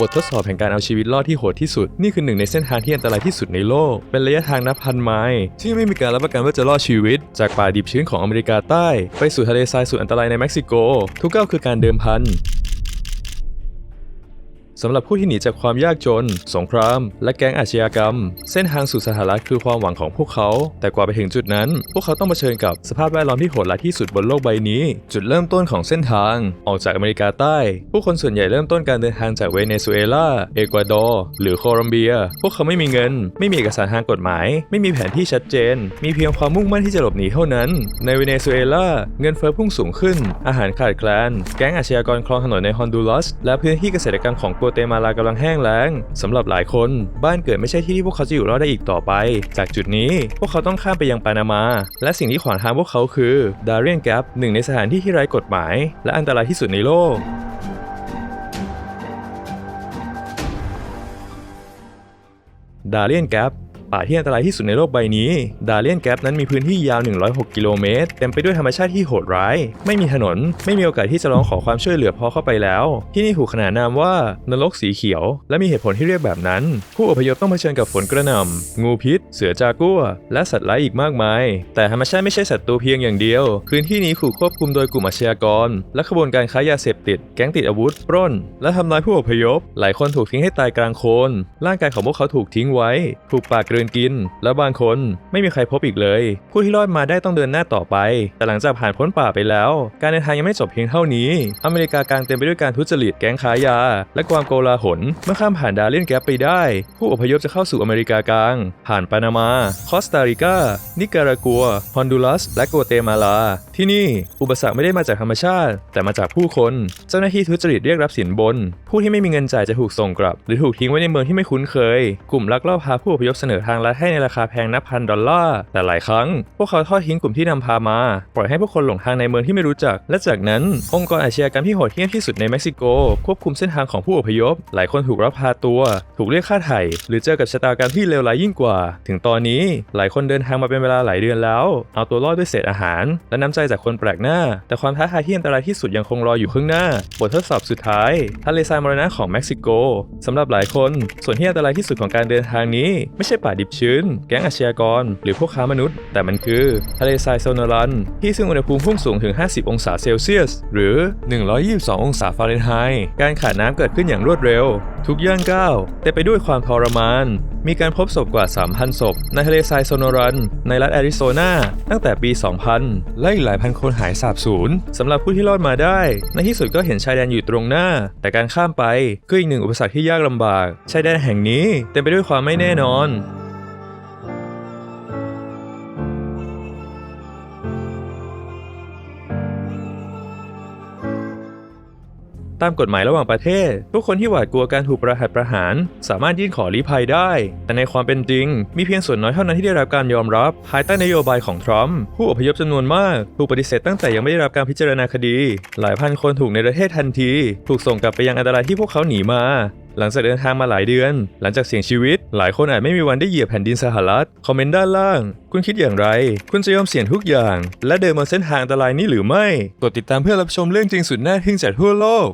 บททดสอบแห่งการเอาชีวิตรอดที่โหดที่สุด นี่คือหนึ่งในเส้นทางที่อันตรายที่สุดในโลก เป็นระยะทางนับพันไมล์ที่ไม่มีการรับประกันว่าจะรอดชีวิต จากป่าดิบชื้นของอเมริกาใต้ ไปสู่ทะเลทรายสุดอันตรายในเม็กซิโก ทุกก้าวคือการเดิมพัน สำหรับผู้ที่หนีจากความยากจน สงคราม และแก๊งอาชญากรรม เส้นทางสู่สหรัฐคือความหวังของพวกเขา แต่กว่าไปถึงจุดนั้น พวกเขาต้องเผชิญกับสภาพแวดล้อมที่โหดร้ายที่สุดบนโลกใบนี้ จุดเริ่มต้นของเส้นทาง ออกจากอเมริกาใต้ ผู้คนส่วนใหญ่เริ่มต้นการเดินทางจากเวเนซุเอลา เอกวาดอร์ หรือโคลอมเบีย พวกเขาไม่มีเงิน ไม่มีเอกสารทางกฎหมาย ไม่มีแผนที่ชัดเจน มีเพียงความมุ่งมั่นที่จะหลบหนีเท่านั้น ในเวเนซุเอลา เงินเฟ้อพุ่งสูงขึ้น อาหารขาดแคลน แก๊งอาชญากรคลองถนนในฮอนดูรัส และพื้นที่เกษตรกรรมของกัวเตมาลากำลังแห้งแล้งสำหรับหลายคน บ้านเกิดไม่ใช่ที่ที่พวกเขาจะอยู่รอดได้อีกต่อไป จากจุดนี้พวกเขาต้องข้ามไปยังปานามา และสิ่งที่ขวางทางพวกเขาคือดาเรียนแกปหนึ่งในสถานที่ที่ไร้กฎหมาย และอันตรายที่สุดในโลกดาเลียนแกป ป่าที่อันตรายที่สุดในโลกใบนี้ ดาเลียนแกปนั้นมีพื้นที่ยาว 106 กิโลเมตร เต็มไปด้วยธรรมชาติที่โหดร้าย ไม่มีถนน ไม่มีโอกาสที่จะร้องขอความช่วยเหลือพอเข้าไปแล้ว ที่นี่ถูกขนานนามว่านรกสีเขียว และมีเหตุผลที่เรียกแบบนั้น ผู้อพยพต้องเผชิญกับฝนกระหน่ำงูพิษ เสือจากัวและสัตว์ร้ายอีกมากมาย แต่ธรรมชาติไม่ใช่ศัตรูเพียงอย่างเดียว พื้นที่นี้ถูกควบคุมโดยกลุ่มอาชญากร และขบวนการค้ายาเสพติด แก๊งติดอาวุธ ปล้น และทำลายผู้อพยพ หลายคนถูกทิ้งให้ตายกลางโคนร่างกายของพวกเขาถูกทิ้งไว้ ถูกปากลืนกิน และบางคนไม่มีใครพบอีกเลย ผู้ที่รอดมาได้ต้องเดินหน้าต่อไป แต่หลังจากผ่านพ้นป่าไปแล้ว การเดินทางยังไม่จบเพียงเท่านี้ อเมริกากลางเต็มไปด้วยการทุจริตแก๊งค้ายา และความโกลาหล เมื่อข้ามผ่านดาเลียนแกปไปได้ ผู้อพยพจะเข้าสู่อเมริกากลาง ผ่านปานามา คอสตาริกา นิการากัว ฮอนดูรัส และกัวเตมาลา ที่นี่อุปสรรคไม่ได้มาจากธรรมชาติ แต่มาจากผู้คน เจ้าหน้าที่ทุจริตเรียกรับสินบน ผู้ที่ไม่มีเงินจ่ายจะถูกส่งกลับ หรือถูกทิ้งไว้ในเมืองที่ไม่คุ้นเคย กลุ่มลักลอบพาผู้อพยพเสนอทางลัดให้ในราคาแพงนับพันดอลลาร์ แต่หลายครั้ง พวกเขาทอดทิ้งกลุ่มที่นำพามา ปล่อยให้ผู้คนหลงทางในเมืองที่ไม่รู้จัก และจากนั้นองค์กรอาชญากรรมที่โหดเหี้ยมที่สุดในเม็กซิโก ควบคุมเส้นทางของผู้อพยพ หลายคนถูกรับพาตัว ถูกเรียกค่าไถ่ หรือเจอกับชะตากรรมที่เลวร้ายยิ่งกว่า ถึงตอนนี้หลายคนเดินทางมาเป็นเวลาหลายเดือนแล้ว เอาตัวรอดด้วยเศษอาหาร และน้ำใจจากคนแปลกหน้า แต่ความท้าทายที่อันตรายที่สุดยังคงรออยู่ข้างหน้า บททดสอบสุดท้ายทะเลทรายมรณะของเม็กซิโกสำหรับหลายคน ส่วนที่อันตรายที่สุดของการเดินทางนี้ ไม่ใช่ป่าดิบชื้น แก๊งอาชญากร หรือพวกค้ามนุษย์ แต่มันคือทะเลทรายโซนรัน ที่ซึ่งอุณหภูมิพุ่งสูงถึง 50 องศาเซลเซียส หรือ 122 องศาฟาเรนไฮต์การขาดน้ำเกิดขึ้นอย่างรวดเร็ว ทุกย่างก้าวเต็มไปด้วยความทรมาน มีการพบศพกว่า 3,000 ศพ ในทะเลทรายโซนรัน ในรัฐแอริโซนาตั้งแต่ปี 2000 และอีกหลายพันคนหายสาบสูญสำหรับผู้ที่รอดมาได้ ในที่สุดก็เห็นชายแดนอยู่ตรงหน้า แต่การข้ามไปก็อีกหนึ่งอุปสรรคที่ยากลำบาก ชายแดนแห่งนี้เต็มไปด้วยความไม่แน่นอน ตามกฎหมายระหว่างประเทศ ทุกคนที่หวาดกลัวการถูกประหัตประหาร สามารถยื่นขอลี้ภัยได้ แต่ในความเป็นจริง มีเพียงส่วนน้อยเท่านั้นที่ได้รับการยอมรับ ภายใต้นโยบายของทรัมป์ผู้อพยพจำนวนมากถูกปฏิเสธตั้งแต่ยังไม่ได้รับการพิจารณาคดี หลายพันคนถูกในประเทศทันที ถูกส่งกลับไปยังอันตรายที่พวกเขาหนีมาหลังจากเดินทางมาหลายเดือน หลังจากเสี่ยงชีวิต หลายคนอาจไม่มีวันได้เหยียบแผ่นดินสหรัฐ คอมเมนต์ด้านล่าง คุณคิดอย่างไร คุณจะยอมเสี่ยงทุกอย่าง และเดินบนเส้นทางอันตรายนี้หรือไม่ กดติดตามเพื่อรับชมเรื่องจริงสุดน่าทึ่งจากทั่วโลก